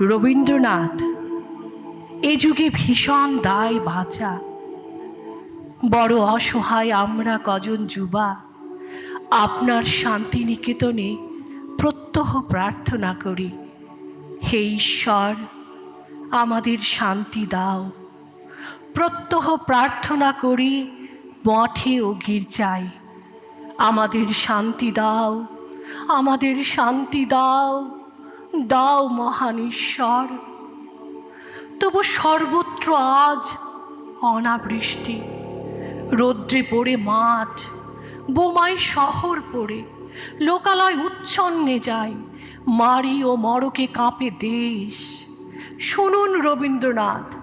রবীন্দ্রনাথ। এ যুগে ভীষণ দায় বাঁচা। বড় অসহায় আমরা কজন যুবা, আপনার শান্তিনিকেতনে প্রত্যহ প্রার্থনা করি। হে ঈশ্বর, আমাদের শান্তি দাও। প্রত্যহ প্রার্থনা করি, মঠে ও গির্জায়। আমাদের শান্তি দাও, আমাদের শান্তি দাও। দাও মহান ঈশ্বর। তবু সর্বত্র আজ অনাবৃষ্টি। রৌদ্রে পড়ে মাঠ, বোমায় শহর পড়ে, লোকালয় উচ্ছন্নে যায় মারি ও মরকে কাঁপে দেশ। শুনুন রবীন্দ্রনাথ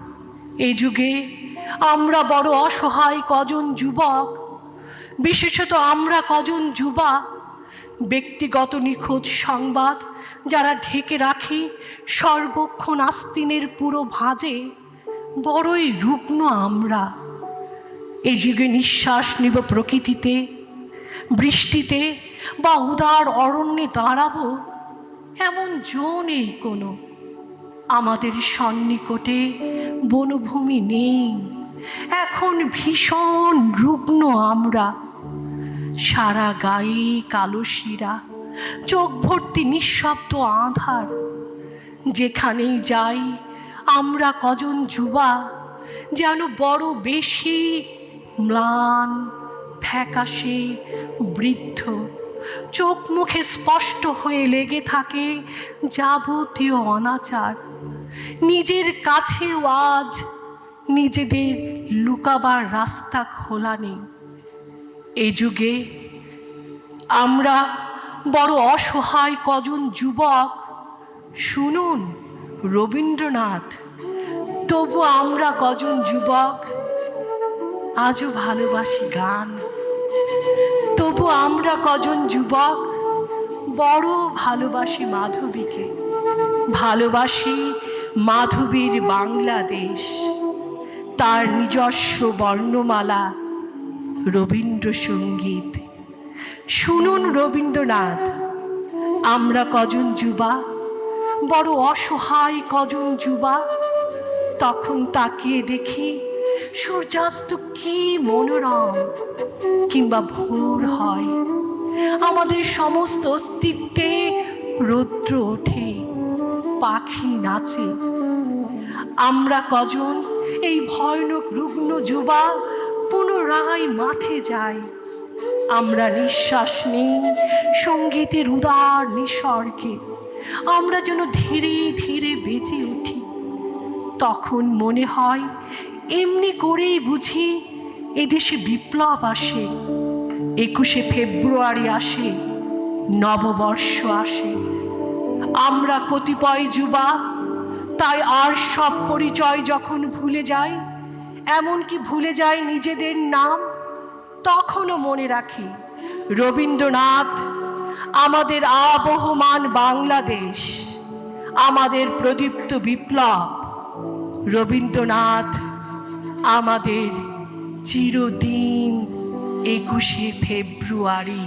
এ যুগে আমরা বড় অসহায় কজন যুবক, বিশেষত আমরা কজন যুবা ব্যক্তিগত নিখোঁজ সংবাদ যারা ঢেকে রাখি সর্বক্ষণ আস্তিনের পুরো ভাঁজে, বড়ই রুগ্ন আমরা। এই যুগে নিঃশ্বাস নিব প্রকৃতিতে, বৃষ্টিতে বা উদার অরণ্যে দাঁড়াবো এমন জো নেই কোনো। আমাদের সন্নিকটে বনভূমি নেই, এখন ভীষণ রুগ্ন আমরা। সারা গায়ে কালো শিরা, চোখ ভর্তি নিঃশব্দ আধার। যেখানেই যাই, আমরা কজন যুবা, যেন বড় বেশি ম্লান, ফ্যাকাশে বৃদ্ধ। চোখ মুখে স্পষ্ট হয়ে লেগে থাকে যাবতীয় অনাচার। নিজের কাছেও আজ নিজেদের লুকাবার রাস্তা খোলা নেই। এই যুগে আমরা বড় অসহায় কজন যুবক। শুনুন, রবীন্দ্রনাথ, তবু আমরা কজন যুবক। আজও ভালোবাসি গান। তবু আমরা কজন যুবক। বড় ভালোবাসি মাধবীকে। ভালোবাসি মাধবীর বাংলাদেশ। তার নিজস্ব বর্ণমালা। রবীন্দ্রসঙ্গীত। শুনুন রবীন্দ্রনাথ। আমরা কজন যুবা, বড় অসহায় কজন যুবা, তখন তাকিয়ে দেখি সূর্যাস্ত কি মনোরম কিংবা ভোর হয়। আমাদের সমস্ত অস্তিত্বে রৌদ্র ওঠে, পাখি নাচে। আমরা কজন এই ভয়ানক রুগ্ন যুবা পুনরায় মাঠে যাই। আমরা নিঃশ্বাস নেই সঙ্গীতের উদার নিসর্গে। আমরা যেন ধীরে ধীরে বেঁচে উঠি। তখন মনে হয় এমনি করেই বুঝি এদেশে বিপ্লব আসে। একুশে ফেব্রুয়ারি আসে, নববর্ষ আসে। আমরা কতিপয় যুবা, তাই আর সব পরিচয় যখন ভুলে যাই এমনকি ভুলে যায় নিজেদের নাম, তখনও মনে রাখি, রবীন্দ্রনাথ, আমাদের আবহমান বাংলাদেশ, আমাদের প্রদীপ্ত বিপ্লব, রবীন্দ্রনাথ আমাদের চিরদিন একুশে ফেব্রুয়ারি।